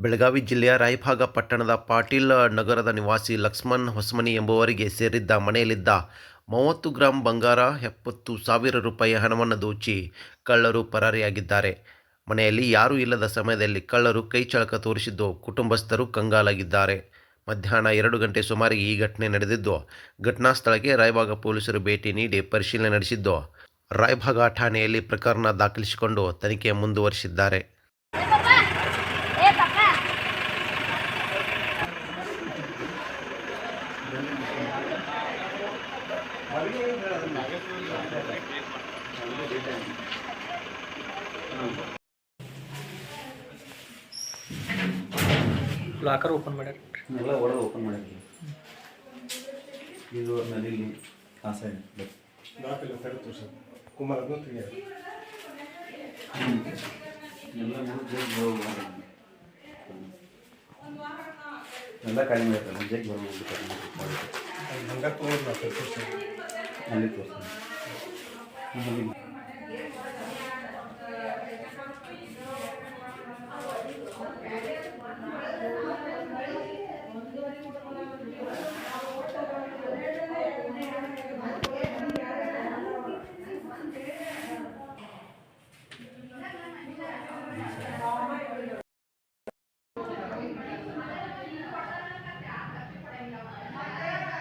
ಬೆಳಗಾವಿ ಜಿಲ್ಲೆಯ ರಾಯಭಾಗ ಪಟ್ಟಣದ ಪಾಟೀಲ್ ನಗರದ ನಿವಾಸಿ ಲಕ್ಷ್ಮಣ್ ಹೊಸಮನಿ ಎಂಬುವರಿಗೆ ಸೇರಿದ್ದ ಮನೆಯಲ್ಲಿದ್ದ ಮೂವತ್ತು ಗ್ರಾಂ ಬಂಗಾರ, ಎಪ್ಪತ್ತು ಸಾವಿರ ರೂಪಾಯಿ ಹಣವನ್ನು ದೋಚಿ ಕಳ್ಳರು ಪರಾರಿಯಾಗಿದ್ದಾರೆ. ಮನೆಯಲ್ಲಿ ಯಾರೂ ಇಲ್ಲದ ಸಮಯದಲ್ಲಿ ಕಳ್ಳರು ಕೈಚಳಕ ತೋರಿಸಿದ್ದು ಕುಟುಂಬಸ್ಥರು ಕಂಗಾಲಾಗಿದ್ದಾರೆ. ಮಧ್ಯಾಹ್ನ ಎರಡು ಗಂಟೆ ಸುಮಾರಿಗೆ ಈ ಘಟನೆ ನಡೆದಿದ್ದು, ಘಟನಾ ಸ್ಥಳಕ್ಕೆ ರಾಯಭಾಗ ಪೊಲೀಸರು ಭೇಟಿ ನೀಡಿ ಪರಿಶೀಲನೆ ನಡೆಸಿದ್ದು, ರಾಯಭಾಗ ಠಾಣೆಯಲ್ಲಿ ಪ್ರಕರಣ ದಾಖಲಿಸಿಕೊಂಡು ತನಿಖೆ ಮುಂದುವರಿಸಿದ್ದಾರೆ. ಲಾಕರ್ ಓಪನ್ ಮಾಡ್ಯಾರ ಎಲ್ಲ ಒಳಗೆ ಓಪನ್ ಮಾಡ್ಯಾರ ಇದು ನದಿಲಿ ಆ ಸೈಡ್ ನಾಲ್ಕಲ್ಲ ತಡೆದು ಸರ್ ಕುಮಾರನ್ನು ತೆಗೆಯಾರ ಎಲ್ಲ ಕಡಿಮೆ ಇರ್ತದೆ ಜಗ್ ಬರ್ಬೋದು ಬಂಗಾರ ತೊಗೊಂಡು ನಾವು ತರ್ತೀವಿ ಸರ್ ಅಲ್ಲಿ ತೋರಿಸ್ತೀನಿ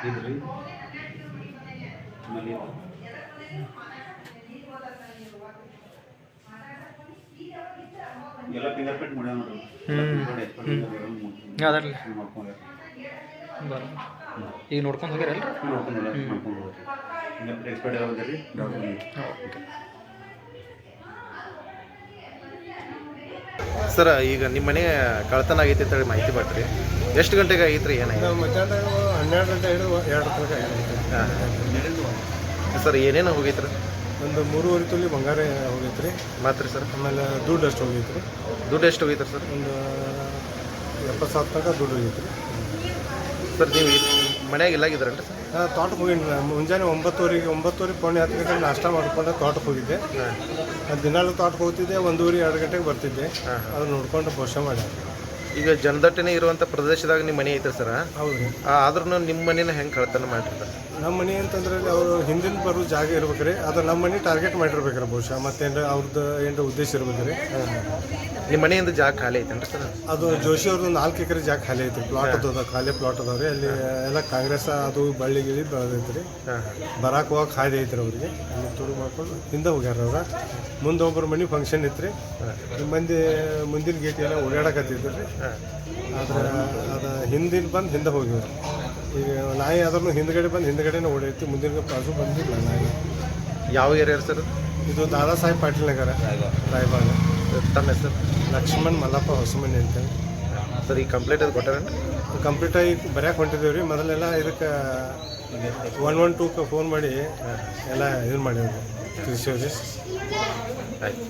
ಇದ್ರಿ ಆಮೇಲೆ ಇದು. ಎಲ್ಲ ಫಿಂಗರ್ ಪ್ರಿಂಟ್ ಮಾಡ್ಯಾವ ನೋಡ್ರಿ ಅದರಲ್ಲಿ. ಮಾಡ್ಕೊಂಡ್ರೆ ಬರ. ಈಗ ನೋಡ್ಕೊಂಡು ಹೋಗಿರಲ್ಲ ನೋಡ್ಕೊಂಡು ಮಾಡ್ಕೊಂಡು ಹೋಗ್ರಿ ಫಿಂಗರ್ ಪ್ರಿಂಟ್ ಎಕ್ಸ್ಪರ್ಟ್ ಯಾವ್ದು ಸರ್ ಈಗ ನಿಮ್ಮ ಮನೆ ಕಳ್ತನ ಆಗೈತಿ ಅಂತೇಳಿ ಮಾಹಿತಿ ಬರ್ತೀರಿ. ಎಷ್ಟು ಗಂಟೆಗೆ ಆಗೈತ್ರಿ ಏನಾಯ್ತು? ಮಧ್ಯಾಹ್ನ ಹನ್ನೆರಡು ಗಂಟೆ ಹಿಡಿದು ಎರಡು ತನಕ. ಹಾಂ. ಸರ್ ಏನೇನು ಹೋಗೈತ್ರಿ? ಒಂದು ಮೂರುವರೆ ತೊಲಿ ಬಂಗಾರ ಹೋಗೈತ್ರಿ. ಮಾತ್ರ ಸರ್? ಆಮೇಲೆ ದುಡ್ಡು ಅಷ್ಟು ಹೋಗೈತ್ರಿ. ದುಡ್ಡು ಎಷ್ಟು ಹೋಗೈತ್ರಿ ಸರ್? ಒಂದು ಎಪ್ಪತ್ತು ಸಾವಿರ ತನಕ ದುಡ್ಡು ಹೋಗೈತ್ರಿ. ಸರ್ ನೀವು ಮನೆಯಾಗ ಇಲ್ಲಾಗಿದ್ರಲ್ಲ ಸರ್? ನಾನು ತೋಟಕ್ಕೆ ಹೋಗಿನಿ ನಾ ಮುಂಜಾನೆ ಒಂಬತ್ತುವರೆಗೆ ಒಂಬತ್ತುವರೆ ಪೌಣೆ ಹತ್ತು ಗಂಟೆಗೆ ನಾಷ್ಟ ಮಾಡಿಕೊಂಡು ತೋಟಕ್ಕೆ ಹೋಗಿದ್ದೆ. ದಿನಾಲು ತೋಟಕ್ಕೆ ಹೋಗ್ತಿದ್ದೆ ಒಂದೂವರೆ ಎರಡು ಗಂಟೆಗೆ ಬರ್ತಿದ್ದೆ. ಹಾಂ. ಅದನ್ನ ನೋಡ್ಕೊಂಡು ಭವಿಷ್ಯ ಮಾಡ್ಯಾರ. ಈಗ ಜನದಟ್ಟಣೆ ಇರುವಂಥ ಪ್ರದೇಶದಾಗ ನಿಮ್ಮ ಮನೆ ಐತೆ ಸರ್? ಹೌದು ಆದ್ರೂ ನಿಮ್ಮ ಮನೇನ ಹೆಂಗೆ ಕಳ್ತನ ಮಾಡಿರ್ತಾರೆ? ನಮ್ಮ ಮನೆ ಅಂತಂದ್ರೆ ಅವರು ಹಿಂದಿನ ಬರೋ ಜಾಗ ಇರ್ಬೇಕ್ರಿ. ಅದು ನಮ್ಮ ಮನೆ ಟಾರ್ಗೆಟ್ ಮಾಡಿರ್ಬೇಕ್ರಿ ಬಹುಶಃ. ಮತ್ತೇನು ಅವ್ರದ್ದು ಏನು ಉದ್ದೇಶ ಇರ್ಬೇಕ್ರಿ. ನಿಮ್ಮ ಮನೆಯಿಂದ ಜಾಗ ಖಾಲಿ ಐತೇನ್ರಿ ಸರ್? ಅದು ಜೋಶಿ ಅವ್ರದ್ದು ನಾಲ್ಕು ಎಕರೆ ಜಾಗ ಖಾಲಿ ಐತೆ ಪ್ಲಾಟ್ ಅದ ಖಾಲಿ ಪ್ಲಾಟ್ ಅದಾವ್ರಿ ಅಲ್ಲಿ ಎಲ್ಲ ಕಾಂಗ್ರೆಸ್ ಅದು ಬಳ್ಳಿ ಗಿಳಿ ಬೆಳೆದೈತ್ರಿ. ಬರಾಕ್ ಹೋಗಕ್ಕೆ ಹಾದಿ ಐತ್ರಿ ಅವ್ರಿಗೆ. ಅಲ್ಲಿ ತುಡು ಮಾಡ್ಕೊಂಡು ಹಿಂದೆ ಹೋಗ್ಯಾರ ಅವ್ರ. ಮುಂದೆ ಒಬ್ಬರ ಮನೆ ಫಂಕ್ಷನ್ ಇತ್ರಿ. ರೀ ಮಂದಿ ಮುಂದಿನ ಗೇಟ್ ಎಲ್ಲ ಓಡಾಡಕತ್ತಿದ್ರು. ರೀ ಆದ್ರೆ ಅದು ಹಿಂದಿನ ಬಂದು ಹಿಂದೆ ಹೋಗಿವ್ರಿ. ಈಗ ನಾಯಿ ಆದ್ರೂ ಹಿಂದ್ಗಡೆ ಬಂದು ಹಿಂದ್ಗಡೆನೇ ಓಡೈತಿ ಮುಂದಿನ ಬಾಜು ಬಂದಿಲ್ಲ ನಾಯಿ. ಯಾವ ಏರಿಯಾ ಸರ್? ಇದು ದಾದಾ ಸಾಹೇಬ್ ಪಾಟೀಲ್ ನಗರ. ರಾಯಬಾಗ. ತಮ್ಮ ಹೆಸರು? ಲಕ್ಷ್ಮಣ್ ಮಲ್ಲಪ್ಪ ಹೊಸಮಣ್ಣ ಅಂತೇಳಿ. ಸರ್ ಈ ಕಂಪ್ಲೀಟ್ ಅದು ಕೊಟ್ಟಾರೇನು? ಕಂಪ್ಲೀಟ್ ಆಗಿ ಬರ್ಯಾಕೆ ಹೊಂಟಿದ್ದೇವೆ ರೀ. ಮೊದಲೆಲ್ಲ ಇದಕ್ಕೆ ಒನ್ ಒನ್ ಟೂಕ್ಕೆ ಫೋನ್ ಮಾಡಿ ಎಲ್ಲ ಇದು ಮಾಡಿದ್ವಿ ತಿಳಿಸೇವ್ರಿ ಆಯ್ತು.